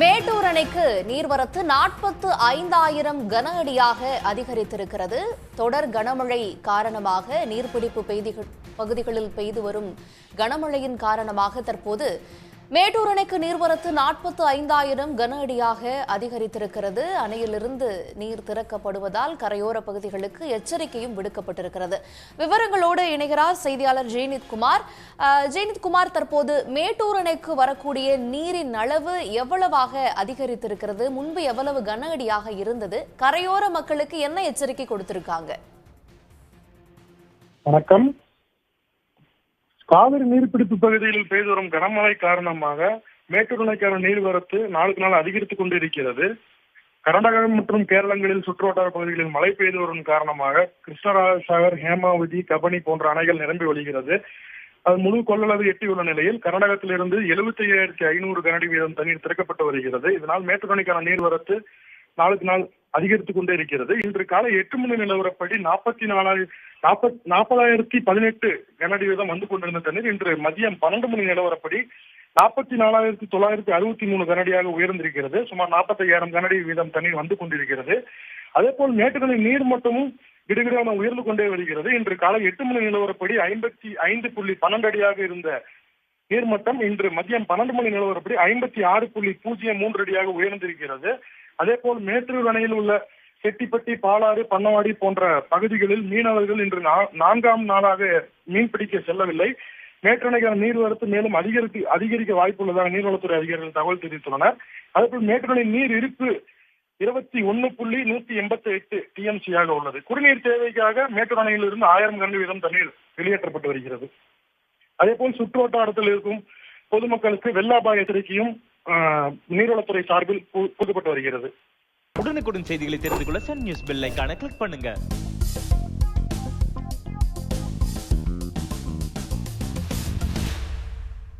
மேட்டூர் அணைக்கு நீர்வரத்து நாற்பத்து ஐந்தாயிரம் கன அடியாக அதிகரித்திருக்கிறது. தொடர் கனமழை காரணமாக நீர்பிடிப்பு பகுதிகளில் பெய்து வரும் கனமழையின் காரணமாக தற்போது மேட்டூர் அணைக்கு நீர்வரத்து நாற்பத்து ஐந்தாயிரம் கன அடியாக அதிகரித்திருக்கிறது. அணையிலிருந்து நீர் திறக்கப்படுவதால் கரையோர பகுதிகளுக்கு எச்சரிக்கையும் விடுக்கப்பட்டிருக்கிறது. விவரங்களோடு இணைகிறார் செய்தியாளர் ஜெயநித் குமார். அஹ், குமார் தற்போது மேட்டூர் அணைக்கு வரக்கூடிய நீரின் அளவு எவ்வளவாக அதிகரித்திருக்கிறது? முன்பு எவ்வளவு கன அடியாக இருந்தது? கரையோர மக்களுக்கு என்ன எச்சரிக்கை கொடுத்திருக்காங்க? வணக்கம். காவிரி நீர்பிடிப்பு பகுதியில் பெய்து வரும் கனமழை காரணமாக மேட்டூர் அணைக்கான நீர்வரத்து நாளுக்கு நாள் அதிகரித்துக் கொண்டிருக்கிறது. கர்நாடகம் மற்றும் கேரளங்களில் சுற்றுவட்டார பகுதிகளில் மழை பெய்து வரும் காரணமாக கிருஷ்ணராஜசாகர் ஹேமாவதி கபனி போன்ற அணைகள் நிரம்பி வழிகிறது அது முழு கொள்ளளவு எட்டியுள்ள நிலையில் கர்நாடகத்திலிருந்து எழுபத்தி ஐயாயிரத்தி ஐநூறு கனடி வீதம் தண்ணீர் திறக்கப்பட்டு வருகிறது. இதனால் மேட்டூர் அணைக்கான நீர்வரத்து நாளுக்கு நாள் அதிகரித்துக் கொண்டே இருக்கிறது. இன்று காலை எட்டு மணி நிலவரப்படி நாற்பத்தி நாலாயிரம் நாற்பத் நாற்பதாயிரத்தி பதினெட்டு கனஅடி வீதம் வந்து கொண்டிருந்த தண்ணீர் இன்று மதியம் பன்னெண்டு மணி நிலவரப்படி நாற்பத்தி நாலாயிரத்தி தொள்ளாயிரத்தி அறுபத்தி மூணு கனடியாக உயர்ந்திருக்கிறது. சுமார் நாற்பத்தையாயிரம் கனடி வீதம் தண்ணீர் வந்து கொண்டிருக்கிறது. அதே போல் மேட்டுகளின் நீர் மட்டமும் கிடுகிடான உயர்ந்து கொண்டே வருகிறது. இன்று காலை எட்டு மணி நிலவரப்படி ஐம்பத்தி ஐந்து புள்ளி பன்னெண்டு அடியாக இருந்த நீர்மட்டம் இன்று மதியம் பன்னெண்டு மணி நிலவரப்படி ஐம்பத்தி ஆறு புள்ளி பூஜ்ஜியம் மூன்று அடியாக உயர்ந்திருக்கிறது. அதே போல் மேட்டூர் அணையில் உள்ள செட்டிப்பட்டி பாலாறு பண்ணவாடி போன்ற பகுதிகளில் மீனவர்கள் இன்று நான்காம் நாளாக மீன் பிடிக்க செல்லவில்லை. மேட்டூர் அணைக்கான நீர்வரத்து மேலும் அதிகரித்து அதிகரிக்க வாய்ப்புள்ளதாக நீர்வளத்துறை அதிகாரிகள் தகவல் தெரிவித்துள்ளனர். அதேபோல் மேட்டூர் அணை நீர் இருப்பு இருபத்தி ஒன்னு புள்ளி நூத்தி எண்பத்தி எட்டு டிஎம்சியாக உள்ளது. குடிநீர் தேவைக்காக மேட்டூர் அணையிலிருந்து ஆயிரம் கன வீதம் தண்ணீர் வெளியேற்றப்பட்டு வருகிறது. அதே போல் சுற்றுவட்டாரத்தில் இருக்கும் பொதுமக்களுக்கு வெள்ள அபாய எச்சரிக்கையும் ஆஹ், நீர்வளத்துறை சார்பில் கொடுக்கப்பட்டு புதுப்பட்டு வருகிறது. உடனுக்குடன் செய்திகளை தெரிந்து கொள்ள சன் நியூஸ் பெல் கிளிக் பண்ணுங்க.